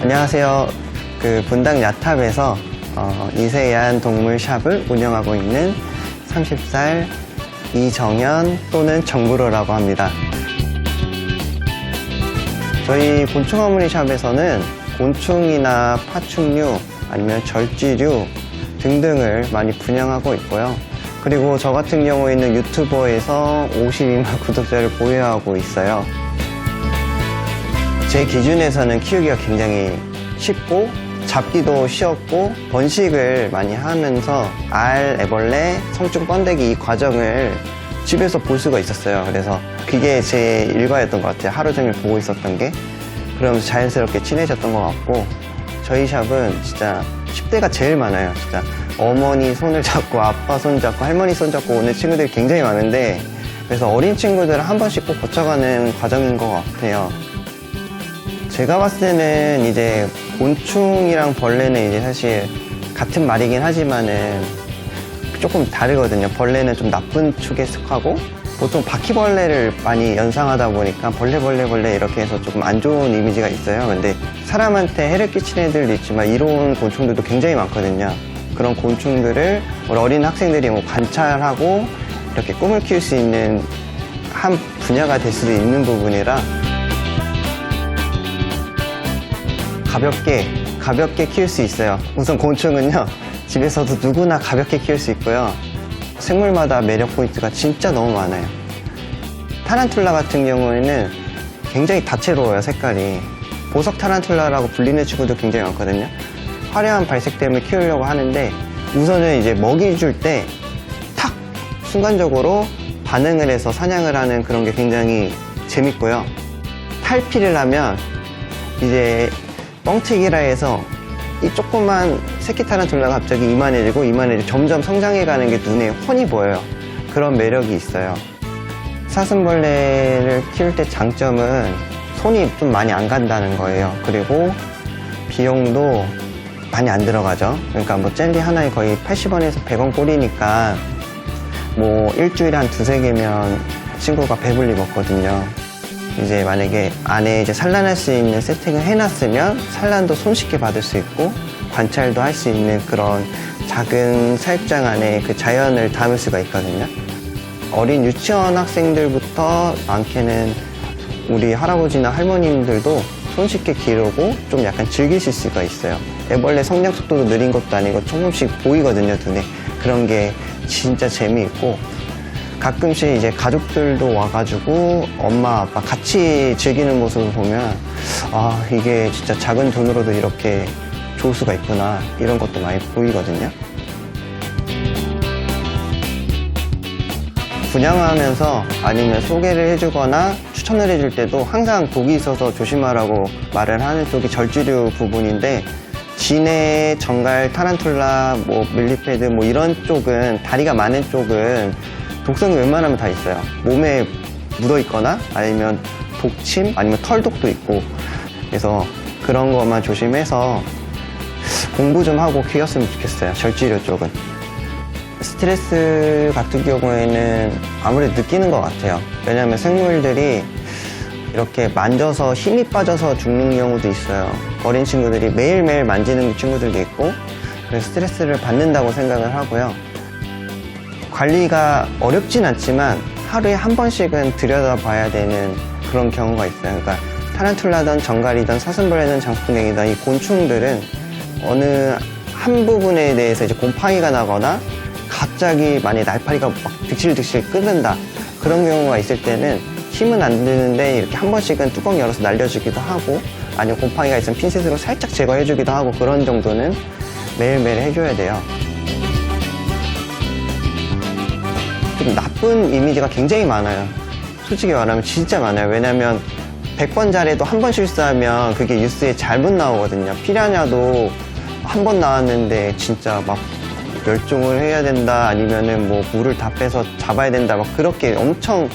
안녕하세요. 그 분당 야탑에서 어, 이세안 동물샵을 운영하고 있는 30살 이정현 또는 정구로라고 합니다. 저희 곤충 어머니 샵에서는 곤충이나 파충류 아니면 절지류 등등을 많이 분양하고 있고요. 그리고 저 같은 경우에는 유튜버에서 52만 구독자를 보유하고 있어요. 제 기준에서는 키우기가 굉장히 쉽고 잡기도 쉬웠고 번식을 많이 하면서 알, 애벌레, 성충 번데기 이 과정을 집에서 볼 수가 있었어요. 그래서 그게 제 일과였던 것 같아요. 하루 종일 보고 있었던 게. 그러면서 자연스럽게 친해졌던 것 같고 저희 샵은 진짜 10대가 제일 많아요. 진짜 어머니 손을 잡고 아빠 손 잡고 할머니 손 잡고 오는 친구들이 굉장히 많은데 그래서 어린 친구들을 한 번씩 꼭 거쳐가는 과정인 것 같아요. 제가 봤을 때는 이제 곤충이랑 벌레는 이제 사실 같은 말이긴 하지만은 조금 다르거든요. 벌레는 좀 나쁜 축에 속하고 보통 바퀴벌레를 많이 연상하다 보니까 벌레 벌레 벌레 이렇게 해서 조금 안 좋은 이미지가 있어요. 근데 사람한테 해를 끼치는 애들도 있지만 이로운 곤충들도 굉장히 많거든요. 그런 곤충들을 어린 학생들이 뭐 관찰하고 이렇게 꿈을 키울 수 있는 한 분야가 될 수도 있는 부분이라 가볍게 가볍게 키울 수 있어요. 우선 곤충은요 집에서도 누구나 가볍게 키울 수 있고요. 생물마다 매력 포인트가 진짜 너무 많아요. 타란툴라 같은 경우에는 굉장히 다채로워요 색깔이. 보석 타란툴라라고 불리는 친구도 굉장히 많거든요. 화려한 발색됨을 키우려고 하는데 우선은 이제 먹이 줄 때 탁 순간적으로 반응을 해서 사냥을 하는 그런 게 굉장히 재밌고요. 탈피를 하면 이제 뻥튀기라 해서 이 조그만 새끼 타란툴라가 갑자기 이만해지고 이만해지고 점점 성장해가는 게 눈에 훤히 보여요. 그런 매력이 있어요. 사슴벌레를 키울 때 장점은 손이 좀 많이 안 간다는 거예요. 그리고 비용도 많이 안 들어가죠. 그러니까 뭐 젤리 하나에 거의 80원에서 100원 꼴이니까 뭐 일주일에 한 두세 개면 친구가 배불리 먹거든요. 이제 만약에 안에 이제 산란할 수 있는 세팅을 해놨으면 산란도 손쉽게 받을 수 있고 관찰도 할 수 있는 그런 작은 사육장 안에 그 자연을 담을 수가 있거든요. 어린 유치원 학생들부터 많게는 우리 할아버지나 할머님들도 손쉽게 기르고 좀 약간 즐기실 수가 있어요. 애벌레 성장 속도도 느린 것도 아니고 조금씩 보이거든요, 눈에. 그런 게 진짜 재미있고 가끔씩 이제 가족들도 와가지고 엄마 아빠 같이 즐기는 모습을 보면 아 이게 진짜 작은 돈으로도 이렇게 좋을 수가 있구나 이런 것도 많이 보이거든요. 분양하면서 아니면 소개를 해주거나 추천을 해줄 때도 항상 독이 있어서 조심하라고 말을 하는 쪽이 절지류 부분인데 진해, 정갈, 타란툴라, 뭐 밀리패드 뭐 이런 쪽은 다리가 많은 쪽은 독성이 웬만하면 다 있어요. 몸에 묻어 있거나 아니면 독침 아니면 털독도 있고 그래서 그런 것만 조심해서 공부 좀 하고 키웠으면 좋겠어요. 절지류 쪽은. 스트레스 같은 경우에는 아무래도 느끼는 것 같아요. 왜냐하면 생물들이 이렇게 만져서 힘이 빠져서 죽는 경우도 있어요. 어린 친구들이 매일매일 만지는 친구들도 있고 그래서 스트레스를 받는다고 생각을 하고요. 관리가 어렵진 않지만 하루에 한 번씩은 들여다봐야 되는 그런 경우가 있어요. 그러니까 타란툴라든 정갈이든 사슴벌레든 장수풍뎅이든 이 곤충들은 어느 한 부분에 대해서 이제 곰팡이가 나거나 갑자기 만약 날파리가 막 득실득실 끓는다 그런 경우가 있을 때는 힘은 안 드는데 이렇게 한 번씩은 뚜껑 열어서 날려주기도 하고 아니면 곰팡이가 있으면 핀셋으로 살짝 제거해주기도 하고 그런 정도는 매일매일 해줘야 돼요. 좀 나쁜 이미지가 굉장히 많아요. 솔직히 말하면 진짜 많아요. 왜냐면 100번 잘해도 한 번 실수하면 그게 뉴스에 잘못 나오거든요. 피라냐도 한 번 나왔는데 진짜 막 멸종을 해야 된다 아니면은 뭐 물을 다 빼서 잡아야 된다 막 그렇게 엄청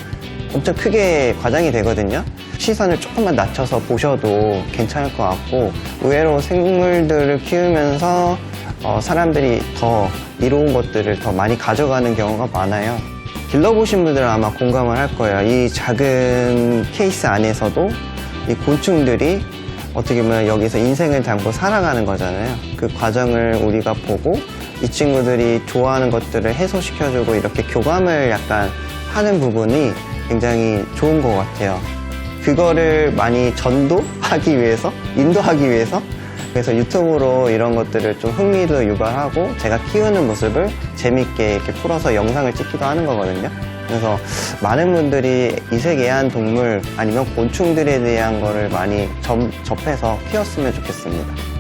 엄청 크게 과장이 되거든요. 시선을 조금만 낮춰서 보셔도 괜찮을 것 같고 의외로 생물들을 키우면서 어, 사람들이 더 이로운 것들을 더 많이 가져가는 경우가 많아요. 길러보신 분들은 아마 공감을 할 거예요. 이 작은 케이스 안에서도 이 곤충들이 어떻게 보면 여기서 인생을 담고 살아가는 거잖아요. 그 과정을 우리가 보고 이 친구들이 좋아하는 것들을 해소시켜주고 이렇게 교감을 약간 하는 부분이 굉장히 좋은 것 같아요. 그거를 많이 전도하기 위해서, 인도하기 위해서 그래서 유튜브로 이런 것들을 좀 흥미도 유발하고 제가 키우는 모습을 재밌게 이렇게 풀어서 영상을 찍기도 하는 거거든요. 그래서 많은 분들이 이색 애완 동물 아니면 곤충들에 대한 거를 많이 점- 접해서 키웠으면 좋겠습니다.